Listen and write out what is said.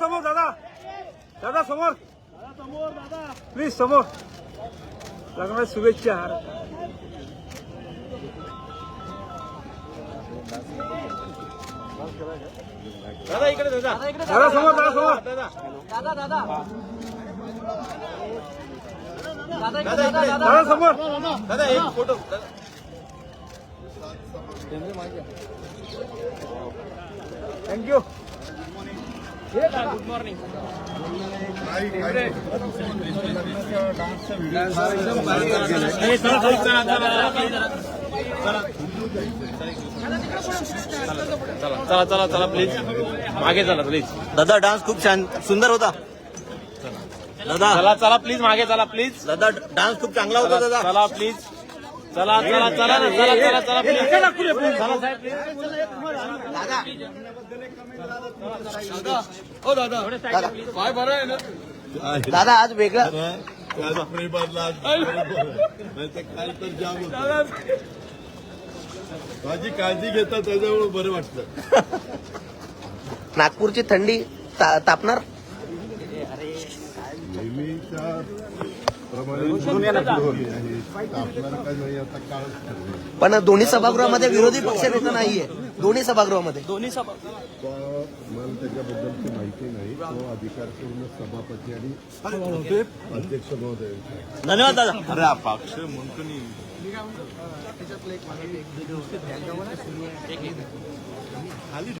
समोर दादा. दादा समोर. प्लीज समोर. लग्नाला शुभेच्छा दादा इकडे दादा. दादा समोर दादा समोर. दादा दादा. दादा दादा. इकडे दादा दादा दादा. समोर. दादा एक फोटो. थँक्यू चला चला चला प्लीज मागे चला प्लीज दादा डान्स खूप छान सुंदर होता. दादा. चला चला प्लीज मागे चला प्लीज दादा डान्स खूप चांगला होता दादा. चला प्लीज चला चला चला ना, चला चला चला प्लीज चला साहेब. please. दादा आज वेगळा. माझी काळजी घेतात त्याच्यामुळे बरं वाटतं नागपूरची थंडी तापणार? नेहमीच्या पण दोन्ही सभागृहामध्ये विरोधी पक्षनेता नाहीये दोन्ही सभागृहामध्ये दोन्ही सभा मला त्याच्याबद्दलची माहिती नाही तो अधिकार पूर्ण सभापती आणि अध्यक्ष महोदय धन्यवाद दादा अरे पक्ष म्हणतो